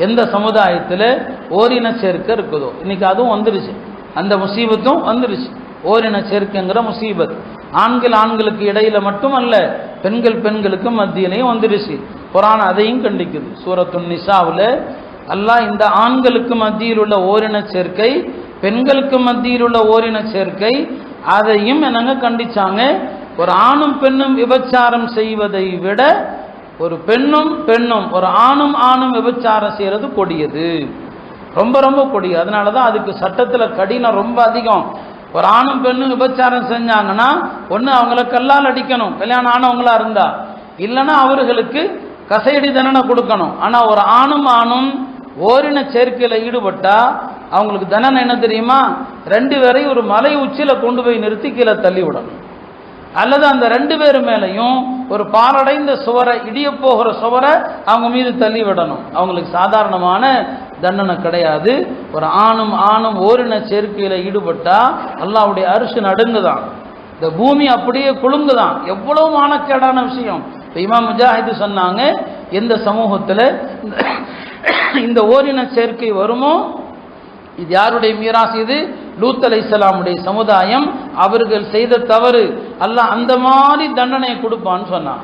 எந்த சமுதாயத்தில் ஓரின சேர்க்கை இருக்குதோ. இன்றைக்கி அதுவும் வந்துருச்சு. அந்த முசீபத்தும் வந்துருச்சு. ஓரின சேர்க்கைங்கிற முசீபத். ஆண்கள் ஆண்களுக்கு இடையில மட்டுமல்ல பெண்கள் பெண்களுக்கு மத்தியிலையும் வந்துருச்சு. குரான் அதையும் கண்டிக்குது. சூரத்து நிசாவில் அல்லாஹ் இந்த ஆண்களுக்கு மத்தியில் உள்ள ஓரின சேர்க்கை பெண்களுக்கு மத்தியில் உள்ள ஓரின சேர்க்கை அதையும் என்னங்க கண்டிச்சாங்க? ஒரு ஆணும் பெண்ணும் விபச்சாரம் செய்வதை விட ஒரு பெண்ணும் பெண்ணும் ஒரு ஆணும் ஆணும் விபச்சாரம் செய்கிறது கொடியது. ரொம்ப ரொம்ப கொடியது. அதனால தான் அதுக்கு சட்டத்தில் கடினம் ரொம்ப அதிகம். ஒரு ஆணும் பெண்ணும் விபச்சாரம் செஞ்சாங்கன்னா ஒன்று அவங்கள கல்லால் அடிக்கணும் கல்யாணம் ஆனவங்களா இருந்தா. இல்லைன்னா அவர்களுக்கு கசையடி தண்டனை கொடுக்கணும். ஆனால் ஒரு ஆணும் ஆணும் ஓரின சேர்க்கையில் ஈடுபட்டால் அவங்களுக்கு தண்டனை என்ன தெரியுமா? ரெண்டு பேரையும் ஒரு மலை உச்சியில் கொண்டு போய் நிறுத்தி கீழே தள்ளி விடணும் அல்லது அந்த ரெண்டு பேர் மேலையும் ஒரு பாலடைந்த சுவரை இடிய போகிற சுவரை அவங்க மீது தள்ளி விடணும். அவங்களுக்கு சாதாரணமான தண்டனை கிடையாது. ஒரு ஆணும் ஆணும் ஓரின சேர்க்கையில் ஈடுபட்டால் அல்லாவுடைய அரிசி நடுங்குதான். இந்த பூமி அப்படியே குலுங்குதான். எவ்வளவு மானக்கேடான விஷயம். இப்போ இமாம் முஜாஹிது சொன்னாங்க எந்த சமூகத்தில் இந்த ஓரின சேர்க்கை வருமோ? இது யாருடைய மீராசி இது? லூத் அலை சமுதாயம் அவர்கள் செய்த தவறு அல்லாஹ் அந்த மாதிரி தண்டனையை கொடுப்பான்னு சொன்னான்.